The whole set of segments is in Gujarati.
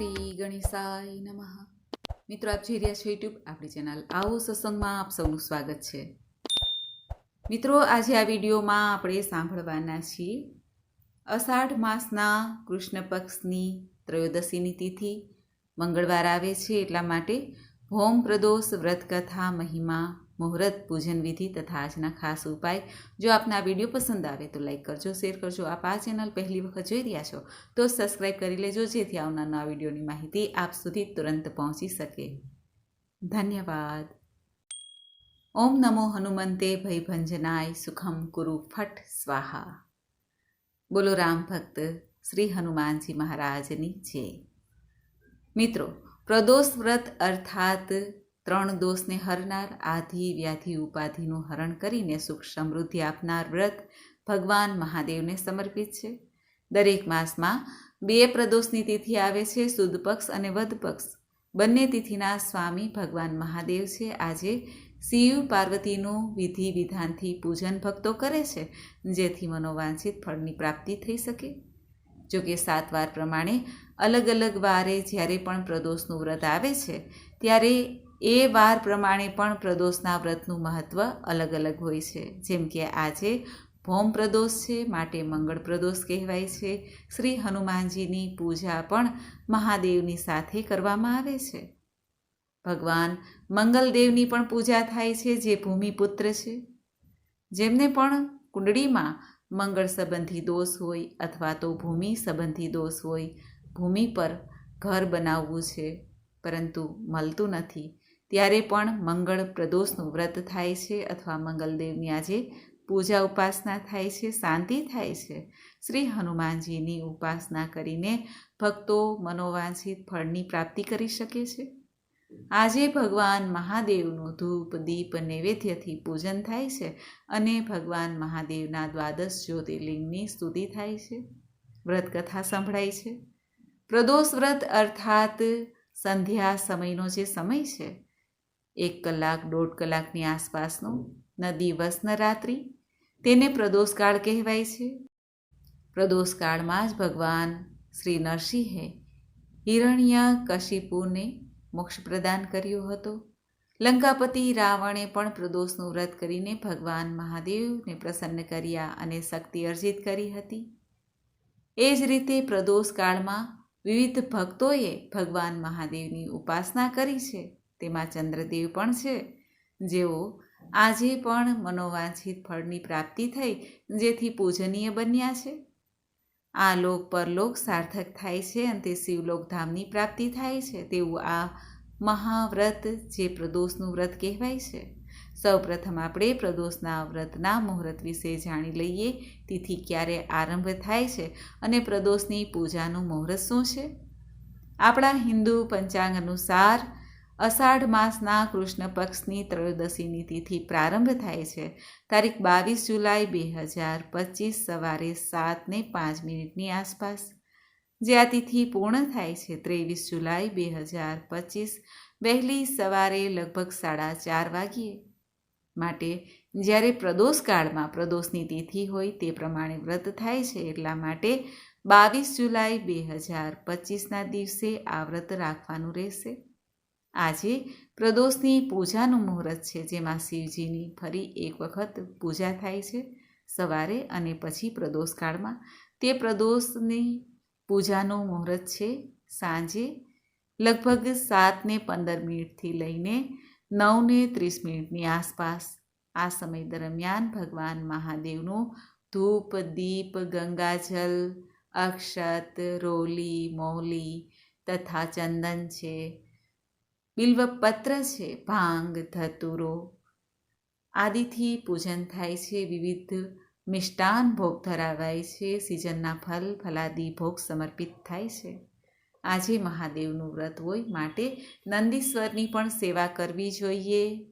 શ્રી ગણેશાય નમઃ. મિત્રો, આપ જોઈ રહ્યા છો યુટ્યુબ, આપણી ચેનલ આવો સત્સંગમાં આપ સૌનું સ્વાગત છે. મિત્રો, આજે આ વિડીયોમાં આપણે સાંભળવાના છીએ અષાઢ માસના કૃષ્ણ પક્ષની ત્રયોદશીની તિથિ. મંગળવાર આવે છે એટલા માટે હોમ પ્રદોષ વ્રત કથા મહિમા મુહૂર્ત, પૂજન વિધિ તથા આજના ખાસ ઉપાય. જો આપને વીડિયો પસંદ આવે તો લાઈક કરજો, શેર કરજો. આપ આ ચેનલ પહેલી વખત જોઈ રહ્યા છો તો સબસ્ક્રાઈબ કરી લેજો, જેથી આવનાર નવા વિડીયોની માહિતી આપ સુધી તુરંત પહોંચી શકે. ધન્યવાદ. ઓમ નમો હનુમંતે ભયભંજનાય સુખમ કુરુ ફટ સ્વાહા. બોલો રામ ભક્ત, શ્રી હનુમાનજી મહારાજની જય. મિત્રો, પ્રદોષ વ્રત અર્થાત ત્રણ દોષને હરનાર, આધિ, વ્યાધિ, ઉપાધિનું હરણ કરીને સુખ સમૃદ્ધિ આપનાર વ્રત ભગવાન મહાદેવને સમર્પિત છે. દરેક માસમાં બે પ્રદોષની તિથિ આવે છે, સુદ પક્ષ અને વધ પક્ષ. બંને તિથિના સ્વામી ભગવાન મહાદેવ છે. આજે શિવ પાર્વતીનું વિધિ વિધાનથી પૂજન ભક્તો કરે છે, જેથી મનોવાંછિત ફળની પ્રાપ્તિ થઈ શકે. જો કે સાત વાર પ્રમાણે અલગ અલગ વારે જ્યારે પણ પ્રદોષનું વ્રત આવે છે, ત્યારે એ વાર પ્રમાણે પણ પ્રદોષના વ્રતનું મહત્ત્વ અલગ અલગ હોય છે. જેમ કે આજે ભૌમ પ્રદોષ છે, માટે મંગળ પ્રદોષ કહેવાય છે. શ્રી હનુમાનજીની પૂજા પણ મહાદેવની સાથે કરવામાં આવે છે. ભગવાન મંગલદેવની પણ પૂજા થાય છે, જે ભૂમિપુત્ર છે. જેમને પણ કુંડળીમાં મંગળ સંબંધી દોષ હોય અથવા તો ભૂમિ સંબંધી દોષ હોય, ભૂમિ પર ઘર બનાવવું છે, પરંતુ મળતું નથી. ત્યારે પણ મંગળ પ્રદોષનું વ્રત થાય છે અથવા મંગલદેવની આજે પૂજા ઉપાસના થાય છે, શાંતિ થાય છે. શ્રી હનુમાનજીની ઉપાસના કરીને ભક્તો મનોવાંછિત ફળની પ્રાપ્તિ કરી શકે છે. આજે ભગવાન મહાદેવનું ધૂપ, દીપ, નૈવેદ્યથી પૂજન થાય છે અને ભગવાન મહાદેવના દ્વાદશ જ્યોતિર્લિંગની સ્તુતિ થાય છે. વ્રત કથા સંભળાય છે. પ્રદોષ વ્રત અર્થાત સંધ્યા સમયનો જે સમય છે એક કલાક, દોઢ કલાકની આસપાસનો, ન દિવસ, ન રાત્રિ, તેને પ્રદોષકાળ કહેવાય છે. પ્રદોષકાળમાં જ ભગવાન શ્રી નરસિંહે હિરણ્ય કશિપુને મોક્ષ પ્રદાન કર્યો હતો. લંકાપતિ રાવણે પણ પ્રદોષનું વ્રત કરીને ભગવાન મહાદેવને પ્રસન્ન કર્યા અને શક્તિ અર્જિત કરી હતી. એ જ રીતે પ્રદોષકાળમાં વિવિધ ભક્તોએ ભગવાન મહાદેવની ઉપાસના કરી છે. તેમાં ચંદ્રદેવ પણ છે. જેઓ આજે પણ મનોવાંછિત ફળની પ્રાપ્તિ થઈ, જેથી પૂજનીય બન્યા છે. આ લોક પરલોક સાર્થક થાય છે અને તે શિવલોકધામની પ્રાપ્તિ થાય છે. તેવું આ મહાવ્રત જે પ્રદોષનું વ્રત કહેવાય છે. સૌપ્રથમ આપણે પ્રદોષના વ્રતના મુહૂર્ત વિશે જાણી લઈએ, તિથિ ક્યારે આરંભ થાય છે અને પ્રદોષની પૂજાનું મુહૂર્ત શું છે. આપણા હિન્દુ પંચાંગ અનુસાર અષાઢ માસના કૃષ્ણ પક્ષની ત્રયોદશીની તિથિ પ્રારંભ થાય છે. તારીખ બાવીસ જુલાઈ બે હજાર પચીસ સવારે સાતને પાંચ મિનિટની આસપાસ. જે આ તિથિ પૂર્ણ થાય છે, ત્રેવીસ જુલાઈ બે હજાર પચીસ વહેલી સવારે લગભગ સાડા ચાર વાગ્યે. માટે જ્યારે પ્રદોષ કાળમાં પ્રદોષની તિથિ હોય તે પ્રમાણે વ્રત થાય છે, એટલા માટે બાવીસ જુલાઈ બે હજાર પચીસના દિવસે આ વ્રત રાખવાનું રહેશે. આજે પ્રદોષની પૂજાનું મુહૂર્ત છે, જેમાં શિવજીની ફરી એક વખત પૂજા થાય છે, સવારે અને પછી પ્રદોષ કાળમાં તે પ્રદોષની પૂજાનું મુહૂર્ત છે, સાંજે લગભગ સાતને પંદર મિનિટથી લઈને નવને ત્રીસ મિનિટની આસપાસ. આ સમય દરમિયાન ભગવાન મહાદેવનું ધૂપ, દીપ, ગંગાજલ, અક્ષત, રોલી, મૌલી તથા ચંદન છે. બિલ્વપત્ર છે, ભાંગ, ધતુરો. આદિથી પૂજન થાય છે, વિવિધ મિષ્ટાન ભોગ ધરાવાય છે, સિઝનના ફલ, ફલાદી ભોગ સમર્પિત થાય છે. આજે મહાદેવનું વ્રત હોય માટે નંદીશ્વરની પણ સેવા કરવી જોઈએ.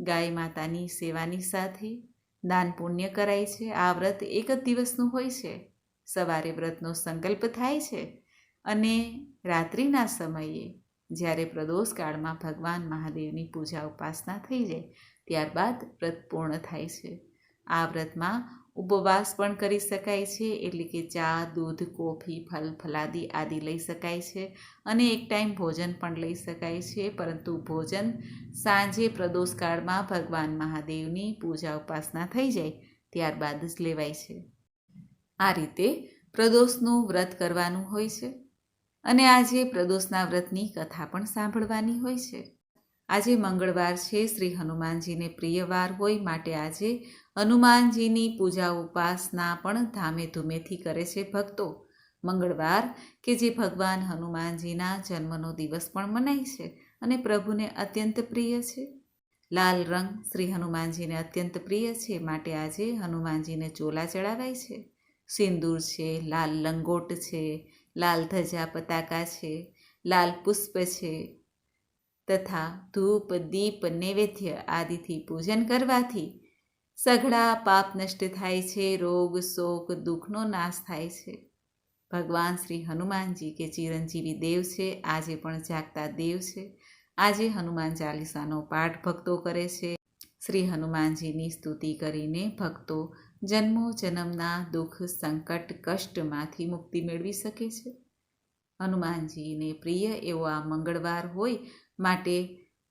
ગાય માતાની સેવાની સાથે દાન પુણ્ય કરાય છે. આ વ્રત એક જ દિવસનું હોય છે. સવારે વ્રતનો સંકલ્પ થાય છે અને રાત્રિના સમયે જ્યારે પ્રદોષ કાળમાં ભગવાન મહાદેવની પૂજા ઉપાસના થઈ જાય, ત્યારબાદ વ્રત પૂર્ણ થાય છે. આ વ્રતમાં ઉપવાસ પણ કરી શકાય છે, એટલે કે ચા, દૂધ, કોફી, ફલ, ફલાદી આદિ લઈ શકાય છે અને એક ટાઈમ ભોજન પણ લઈ શકાય છે, પરંતુ ભોજન સાંજે પ્રદોષકાળમાં ભગવાન મહાદેવની પૂજા ઉપાસના થઈ જાય, ત્યારબાદ જ લેવાય છે. આ રીતે પ્રદોષનું વ્રત કરવાનું હોય છે. અને આજે પ્રદોષના વ્રતની કથા પણ સાંભળવાની હોય છે. આજે મંગળવાર છે, શ્રી હનુમાનજીને પ્રિયવાર હોય માટે આજે હનુમાનજીની પૂજા ઉપાસના પણ ધામે ધૂમેથી કરે છે ભક્તો. મંગળવાર, કે જે ભગવાન હનુમાનજીના જન્મનો દિવસ પણ મનાય છે અને પ્રભુને અત્યંત પ્રિય છે. લાલ રંગ શ્રી હનુમાનજીને અત્યંત પ્રિય છે માટે આજે હનુમાનજીને ચોલા ચડાવાય છે. સિંદૂર છે, લાલ લંગોટ છે લાલ ધજા પતાકા છે, લાલ પુષ્પ છે તથા ધૂપ, દીપ, નૈવેદ્ય આદિથી પૂજન કરવાથી સઘળા પાપ નષ્ટ થાય છે, રોગ, શોક, દુઃખનો નાશ થાય છે. ભગવાન શ્રી હનુમાનજી કે ચિરંજીવી દેવ છે, આજે પણ જાગતા દેવ છે. આજે હનુમાન ચાલીસાનો પાઠ ભક્તો કરે છે. શ્રી હનુમાનજીની સ્તુતિ કરીને ભક્તો જન્મો જન્મના દુઃખ, સંકટ, કષ્ટમાંથી મુક્તિ મેળવી શકે છે. હનુમાનજીને પ્રિય એવો આ મંગળવાર હોય માટે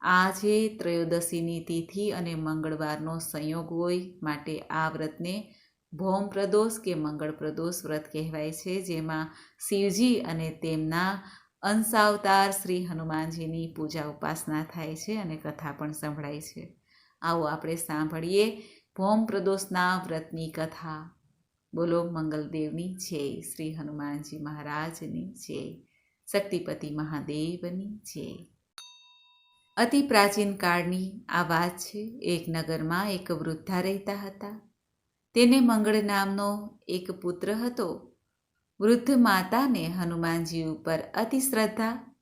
આજે ત્રયોદશીની તિથિ અને મંગળવારનો સંયોગ હોય માટે આ વ્રતને ભૌમ પ્રદોષ કે મંગળ પ્રદોષ વ્રત કહેવાય છે, જેમાં શિવજી અને તેમના અંશાવતાર શ્રી હનુમાનજીની પૂજા ઉપાસના થાય છે અને કથા પણ સંભળાય છે. આવો આપણે સાંભળીએ ભૌમ પ્રદોષના વ્રતની કથા. બોલો મંગલદેવની છે શ્રી હનુમાનજી મહારાજની છે શક્તિપતિ મહાદેવની છે અતિ પ્રાચીન કાળની આ વાત છે. એક નગરમાં એક વૃદ્ધા રહેતા હતા. તેને મંગળ નામનો એક પુત્ર હતો. વૃદ્ધ માતાને હનુમાનજી ઉપર અતિ શ્રદ્ધા.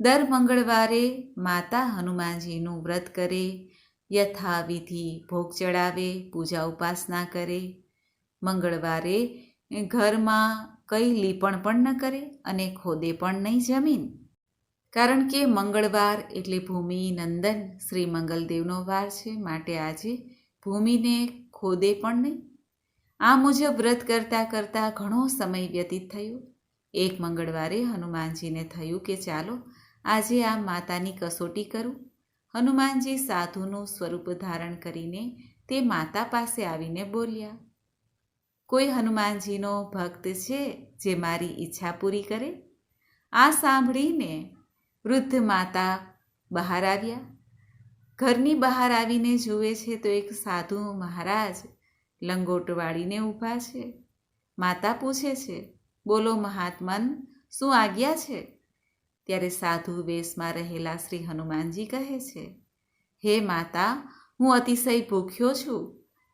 દર મંગળવારે માતા હનુમાનજીનું વ્રત કરે યથાવિધિ ભોગ ચડાવે, પૂજા ઉપાસના કરે. મંગળવારે ઘરમાં કંઈ લીપણ પણ ન કરે અને ખોદે પણ નહીં જમીન. કારણ કે મંગળવાર એટલે ભૂમિ નંદન. શ્રી મંગલદેવનો વાર છે, માટે આજે ભૂમિને ખોદે પણ નહીં. આ મુજબ વ્રત કરતાં કરતાં ઘણો સમય વ્યતીત થયો. એક મંગળવારે હનુમાનજીને થયું કે ચાલો આજે આ માતાની કસોટી કરું. હનુમાનજી સાધુનું સ્વરૂપ ધારણ કરીને તે માતા પાસે આવીને બોલ્યા, કોઈ હનુમાનજીનો ભક્ત છે જે મારી ઈચ્છા પૂરી કરે? આ સાંભળીને વૃદ્ધ માતા બહાર આવ્યા. ઘરની બહાર આવીને જુએ છે તો એક સાધુ મહારાજ લંગોટ વાળીને ઊભા છે. માતા પૂછે છે, બોલો મહાત્મન, શું આજ્ઞા છે? ત્યારે સાધુ વેશમાં રહેલા શ્રી હનુમાનજી કહે છે, હે માતા, હું અતિશય ભૂખ્યો છું,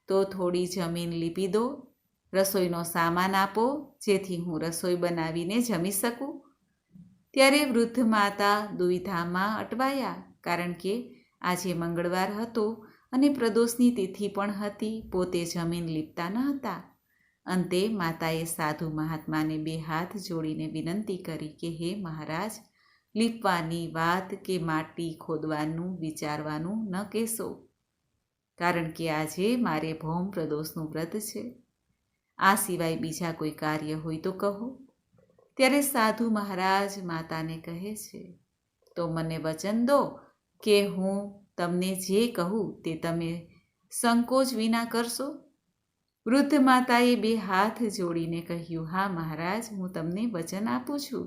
તો થોડી જમીન લીપી દો, રસોઈનો સામાન આપો, જેથી હું રસોઈ બનાવીને જમી શકું. ત્યારે વૃદ્ધ માતા દુવિધામાં અટવાયા, કારણ કે આજે મંગળવાર હતો અને પ્રદોષની તિથિ પણ હતી, પોતે જમીન લીપતા ન હતા. અંતે માતાએ સાધુ મહાત્માને બે હાથ જોડીને વિનંતી કરી કે, હે મહારાજ લીપવાની વાત કે માટી ખોદવાનું, વિચારવાનું ન કહેશો. કારણ કે આજે મારે ભૌમ પ્રદોષનું વ્રત છે. આ સિવાય બીજા કોઈ કાર્ય હોય તો કહો. ત્યારે સાધુ મહારાજ માતાને કહે છે, તો મને વચન દો કે હું તમને જે કહું તે તમે સંકોચ વિના કરશો? વૃદ્ધ માતાએ બે હાથ જોડીને કહ્યું, હા મહારાજ, હું તમને વચન આપું છું.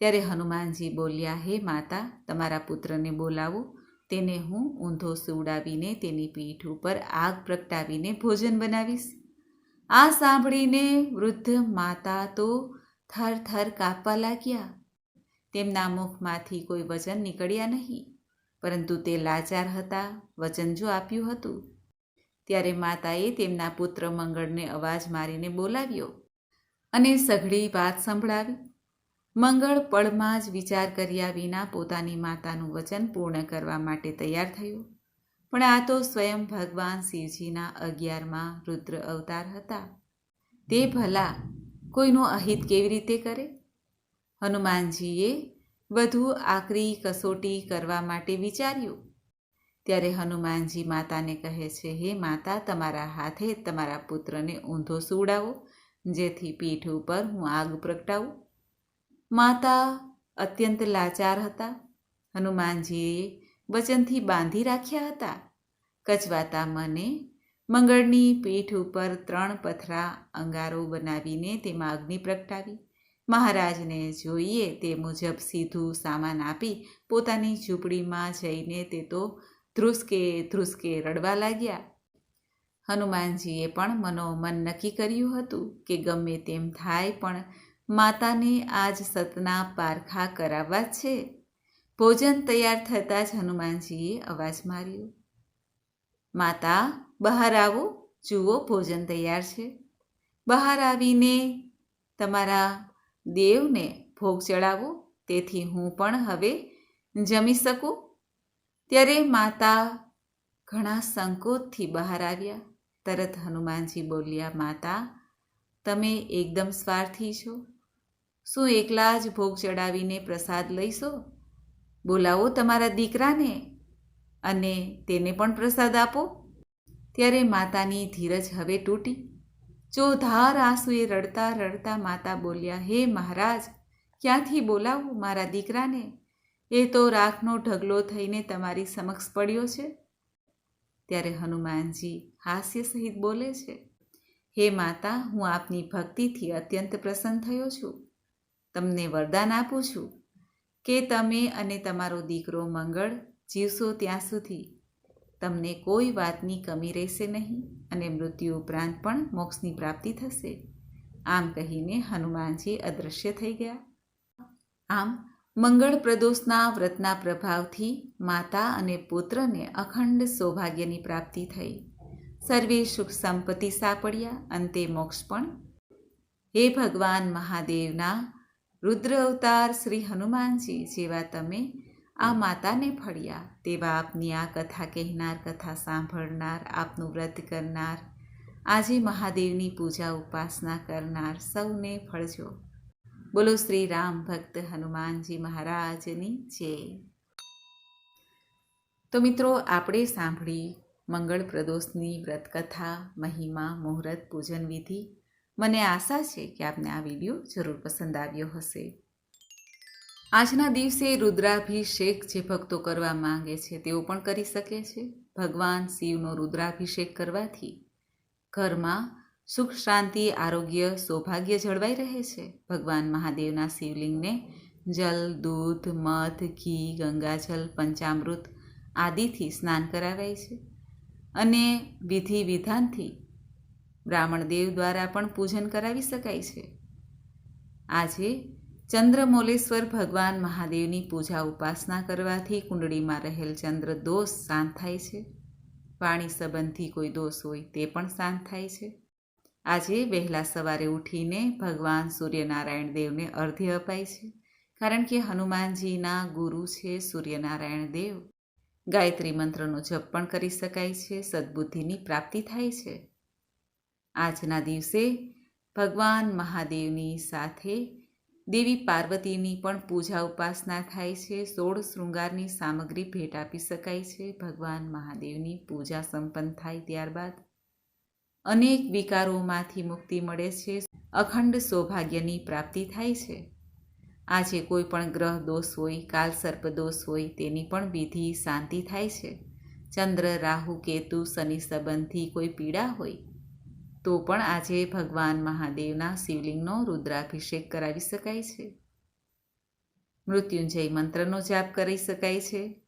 ત્યારે હનુમાનજી બોલ્યા, હે માતા, તમારા પુત્રને બોલાવો. તેને હું ઊંધો સુવડાવીને તેની પીઠ ઉપર આગ પ્રગટાવીને ભોજન બનાવીશ. આ સાંભળીને વૃદ્ધ માતા તો થર થર કાપવા લાગ્યા. તેમના મુખમાંથી કોઈ વચન નીકળ્યા નહીં, પરંતુ તે લાચાર હતા, વચન જો આપ્યું હતું. ત્યારે માતાએ તેમના પુત્ર મંગળને અવાજ મારીને બોલાવ્યો અને સઘળી વાત સંભળાવી. મંગળ પળમાં જ વિચાર કર્યા વિના પોતાની માતાનું વચન પૂર્ણ કરવા માટે તૈયાર થયો. પણ આ તો સ્વયં ભગવાન શિવજીના અગિયારમાં રુદ્ર અવતાર હતા. તે ભલા કોઈનું અહિત કેવી રીતે કરે? હનુમાનજીએ વધુ આકરી કસોટી કરવા માટે વિચાર્યું. ત્યારે હનુમાનજી માતાને કહે છે, હે માતા, તમારા હાથે તમારા પુત્રને ઊંધો સુવડાવો, જેથી પીઠ ઉપર હું આગ પ્રગટાવું. માતા અત્યંત લાચાર હતા. હનુમાનજીએ વચનથી બાંધી રાખ્યા હતા. કચવાતા મને મંગળની પીઠ ઉપર ત્રણ પથરા અંગારો બનાવીને તેમાં અગ્નિ પ્રગટાવી. મહારાજને જોઈએ તે મુજબ સીધું સામાન આપી પોતાની ઝૂંપડીમાં જઈને તે તો ધ્રુસકે ધ્રુસકે રડવા લાગ્યા. હનુમાનજીએ પણ મનોમન નક્કી કર્યું હતું કે ગમે તેમ થાય પણ માતાને આજ સતના પારખા કરાવવા છે. ભોજન તૈયાર થતાં જ હનુમાનજીએ અવાજ માર્યો. માતા, બહાર આવો, જુઓ, ભોજન તૈયાર છે. બહાર આવીને તમારા દેવને ભોગ ચડાવો, તેથી હું પણ હવે જમી શકું. ત્યારે માતા ઘણા સંકોચથી બહાર આવ્યા. તરત હનુમાનજી બોલ્યા, માતા, તમે એકદમ સ્વાર્થી છો. શું એકલા જ ભોગ ચડાવીને પ્રસાદ લઈશો? બોલાવો તમારા દીકરાને અને તેને પણ પ્રસાદ આપો. ત્યારે માતાની ધીરજ હવે તૂટી. ચોધાર આંસુએ રડતા રડતા માતા બોલ્યા, હે મહારાજ, ક્યાંથી બોલાવું મારા દીકરાને? એ તો રાખનો ઢગલો થઈને તમારી સમક્ષ પડ્યો છે. ત્યારે હનુમાનજી હાસ્ય સહિત બોલે છે, હે માતા, હું આપની ભક્તિથી અત્યંત પ્રસન્ન થયો છું. તમને વરદાન આપું છું કે તમે અને તમારો દીકરો મંગળ જીવશો ત્યાં સુધી. તમને કોઈ વાતની કમી રહેશે નહીં અને મૃત્યુ ઉપરાંત પણ મોક્ષની પ્રાપ્તિ થશે. આમ કહીને હનુમાનજી અદૃશ્ય થઈ ગયા. આમ મંગળ પ્રદોષના વ્રતના પ્રભાવથી માતા અને પુત્રને અખંડ સૌભાગ્યની પ્રાપ્તિ થઈ. સર્વે સુખ સંપત્તિ સાપડ્યા, અંતે મોક્ષ પણ. હે ભગવાન મહાદેવના રુદ્ર અવતાર શ્રી હનુમાનજી જેવા તમે આ માતાને ફળ્યા તેવા આપની આ કથા કહેનાર, કથા સાંભળનાર, આપનું વ્રત કરનાર, આજે મહાદેવની પૂજા ઉપાસના કરનાર સૌને ફળજો. બોલો શ્રી રામ ભક્ત હનુમાનજી મહારાજની જય. તો મિત્રો, આપણે સાંભળી મંગળ પ્રદોષની વ્રતકથા, મહિમા, મુહૂર્ત, પૂજન વિધિ મને આશા છે કે આપને આ વીડિયો જરૂર પસંદ આવ્યો હશે. આજના દિવસે રુદ્રાભિષેક જે ભક્તો કરવા માંગે છે, તેઓ પણ કરી શકે છે. ભગવાન શિવનો રુદ્રાભિષેક કરવાથી ઘરમાં સુખ, શાંતિ, આરોગ્ય, સૌભાગ્ય જળવાઈ રહે છે. ભગવાન મહાદેવના શિવલિંગને જલ, દૂધ, મધ, ઘી ગંગાજલ પંચામૃત આદિથી સ્નાન કરાવાય છે અને વિધિ વિધાનથી બ્રાહ્મણદેવ દ્વારા પણ પૂજન કરાવી શકાય છે. આજે ચંદ્રમૌલેશ્વર ભગવાન મહાદેવની પૂજા ઉપાસના કરવાથી કુંડળીમાં રહેલ ચંદ્ર દોષ શાંત થાય છે. પાણી સંબંધી કોઈ દોષ હોય તે પણ શાંત થાય છે. આજે વહેલા સવારે ઉઠીને ભગવાન સૂર્યનારાયણ દેવને અર્ધ્ય અપાય છે. કારણ કે હનુમાનજીના ગુરુ છે સૂર્યનારાયણ દેવ. ગાયત્રી મંત્રનો જપ પણ કરી શકાય છે. સદબુદ્ધિની પ્રાપ્તિ થાય છે. આજના દિવસે ભગવાન મહાદેવની સાથે દેવી પાર્વતીની પણ પૂજા ઉપાસના થાય છે. સોળ શૃંગારની સામગ્રી ભેટ આપી શકાય છે. ભગવાન મહાદેવની પૂજા સંપન્ન થાય ત્યારબાદ અનેક વિકારોમાંથી મુક્તિ મળે છે. અખંડ સૌભાગ્યની પ્રાપ્તિ થાય છે. આજે કોઈ પણ ગ્રહ દોષ હોય, કાલ સર્પ દોષ હોય તેની પણ વિધિ શાંતિ થાય છે. ચંદ્ર, રાહુ, કેતુ, શનિ સંબંધી કોઈ પીડા હોય તો પણ આજે ભગવાન મહાદેવના શિવલિંગનો રુદ્રાભિષેક કરાવી શકાય છે. મૃત્યુંજય મંત્રનો જાપ કરી શકાય છે.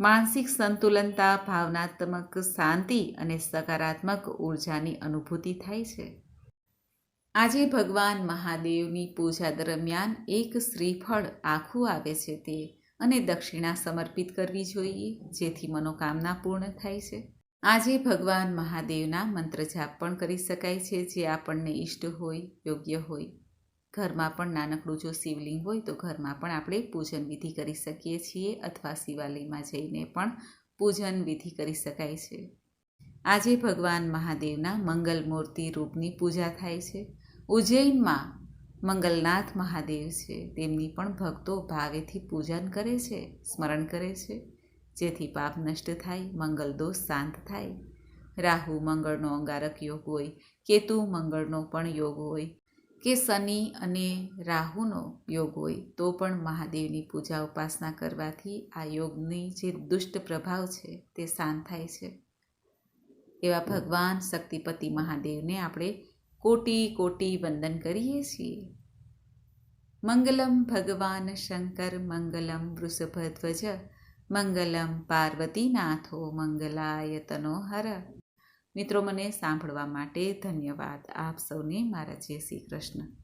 માનસિક સંતુલનતા, ભાવનાત્મક શાંતિ અને સકારાત્મક ઉર્જાની અનુભૂતિ થાય છે. આજે ભગવાન મહાદેવની પૂજા દરમિયાન એક શ્રીફળ આખું આવે છે તે અને દક્ષિણા સમર્પિત કરવી જોઈએ, જેથી મનોકામના પૂર્ણ થાય છે. આજે ભગવાન મહાદેવના મંત્ર જાપ પણ કરી શકાય છે. જે આપણને ઈષ્ટ હોય, યોગ્ય હોય. ઘરમાં પણ નાનકડું જો શિવલિંગ હોય, તો ઘરમાં પણ આપણે પૂજન વિધિ કરી શકીએ છીએ અથવા શિવાલયમાં જઈને પણ પૂજન વિધિ કરી શકાય છે. આજે ભગવાન મહાદેવના મંગલ મૂર્તિ રૂપની પૂજા થાય છે. ઉજ્જૈનમાં મંગલનાથ મહાદેવ છે. તેમની પણ ભક્તો ભાવેથી પૂજન કરે છે, સ્મરણ કરે છે. જેથી પાપ નષ્ટ થાય, મંગલ દોષ શાંત થાય. રાહુ મંગળનો અંગારક યોગ હોય, કેતુ મંગળનો પણ યોગ હોય. કે શનિ અને રાહુનો યોગ હોય, તો પણ મહાદેવની પૂજા ઉપાસના કરવાથી આ યોગની જે દુષ્ટ પ્રભાવ છે, તે શાંત થાય છે. એવા ભગવાન શક્તિપતિ મહાદેવને આપણે કોટી કોટી વંદન કરીએ છીએ. મંગલમ ભગવાન શંકર મંગલમ વૃષભધ્વજ મંગલમ પાર્વતીનાથો મંગલાય તનોહર મિત્રો, મને સાંભળવા માટે ધન્યવાદ. આપ સૌને મારા જય શ્રી કૃષ્ણ.